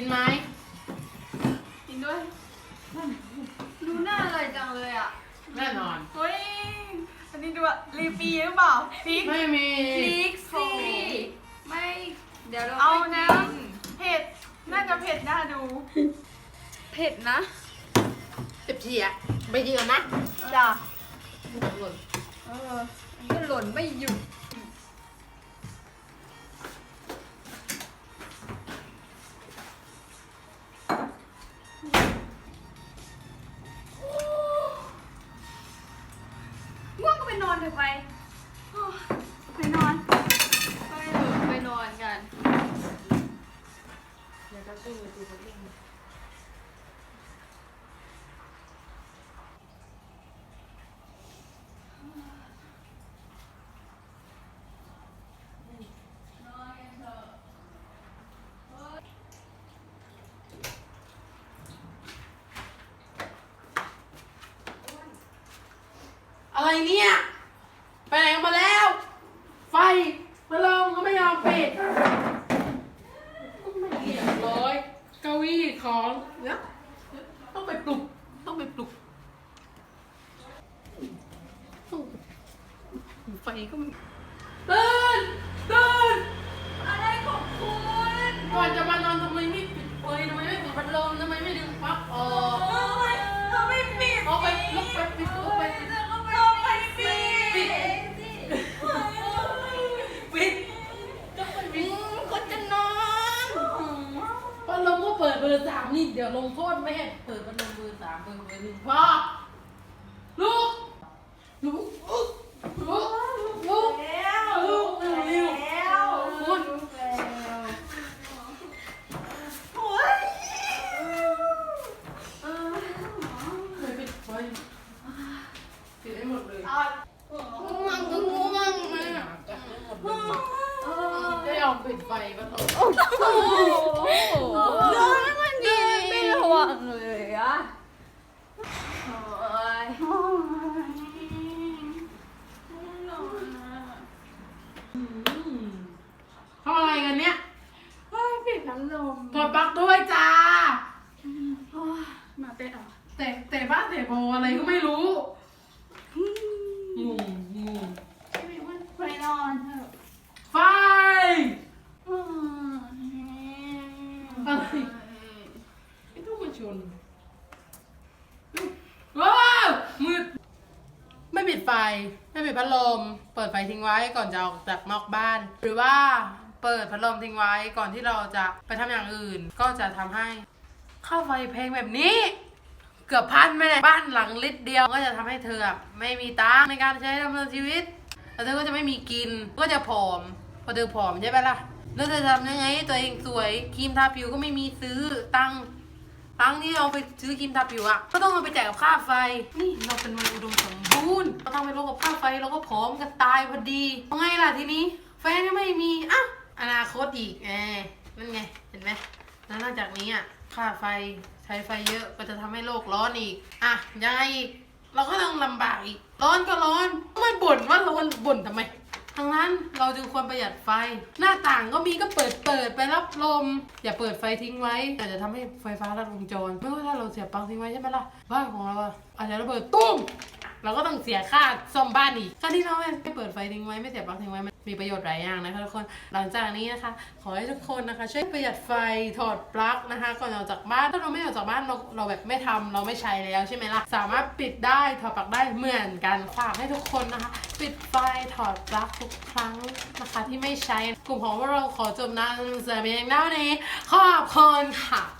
กินไหมกินด้วย ดูหน้าอะไรจังเลยอะ แน่นอน เฮ้ย อันนี้ดูอะรีฟีหรือเปล่าพริกไม่มีพริกสิไม่ เดี๋ยวเราเอาไปนะกิเผ็ด น่าจะเผ็ดน่าดู เผ็ดนะเจ็บเฉียไปยืนนะจ้ะหล่นเออมันก็หล่นไม่หยุด ง่ อะไรเนี่ยไปไหนกันมาแล้ว ไฟมาลงก็ไม่ยอมปิดก็ไม่เรียบร้อยเก้าอี้ของเนี่ยต้องไปปลุกต้องไปปลุกต้องไฟก็ อร์สามนี่เดี๋ยวลงโทษแม่ให้เปิดพัดลมเบอร์สามเบอร์เบอร์หนึ่งพ่อลุกลุกลุกลุกลุกแล้วลุกเร็วแล้วคุณโอ้ยไม่ปิดไฟปิดให้หมดเลยเอาง่วงก็งูมันเลยไม่ยอมปิดไฟพัดลมโอ้โห วงเลยอะโอ้ยทำอะไรกันเนี่ยเฮ้ยปิดน้ำลมถอดปลั๊กด้วยจ้า โอ้ยมาเตะอะเตะเตะบ้าเตะโบอะไรก็ไม่รู้งงงง ไปนอนเถอะ ไฟ อืม อะไรไม่ต้องมาชนว้าวมืดไม่ ปิดไฟ ไม่ปิดพัดลม เปิดไฟทิ้งไว้ก่อนจะออกจากนอกบ้าน หรือว่าเปิดพัดลมทิ้งไว้ก่อนที่เราจะไปทำอย่างอื่น ก็จะทำให้ค่าไฟแพลงแบบนี้ เกือบพันไหมเนี่ยบ้านหลังลิตรเดียว ก็จะทำให้เธอไม่มีตังค์ในการใช้ดำเนินชีวิตแล้วเธอก็จะไม่มีกิน ก็จะผอม พอเธอผอมใช่ไหมล่ะแล้วเธอจะทำยังไงให้ตัวเองสวยครีมทาผิวก็ไม่มีซื้อตังค์ ตังค์ที่เอาไปซื้อครีมทาผิวอะก็ต้องเอาไปจ่ายกับค่าไฟ นี่เราเป็นวัยอุดมสมบูรณ์เราต้องไปลงกับค่าไฟเราก็ผอมกันตายพอดีเอาไงล่ะทีนี้ แฟนก็ไม่มีอ้าวอนาคตอีกแหมนั่นไงเห็นไหมแล้วนอกจากนี้อะค่าไฟใช้ไฟเยอะก็จะทำให้โลกร้อนอีกอะยังไงอีกเราก็ต้องลำบากอีกร้อนก็ร้อนไม่บ่นว่าร้อนบ่นทำไม ทั้งนั้นเราจึงควรประหยัดไฟ หน้าต่างก็มีก็เปิดเปิดไปรับลม อย่าเปิดไฟทิ้งไว้อาจจะทำให้ไฟฟ้ารัดวงจร ไม่ว่าถ้าเราเสียบปลั๊กทิ้งไว้ใช่ไหมล่ะบ้านของเราอะอาจจะระเบิดตุ้ม เราก็ต้องเสียค่าซ่อมบ้านอีกการที่เราไม่เปิดไฟทิ้งไว้ไม่เสียบปลั๊กทิ้งไว้มันมีประโยชน์หลายอย่างนะคะทุกคนหลังจากนี้นะคะ ขอให้ทุกคนนะคะ ช่วยประหยัดไฟถอดปลั๊กนะคะก่อนออกจากบ้านถ้าเราไม่ออกจากบ้านเราเราแบบไม่ทำเราไม่ใช้แล้วใช่ไหมล่ะสามารถปิดได้ถอดปลั๊กได้เหมือนกันฝากให้ทุกคนนะคะ ปิดไฟถอดปลั๊กทุกครั้งนะคะที่ไม่ใช้กลุ่มของพวกเราขอจบนะเสียเพียงเท่านี้ขอบคุณค่ะ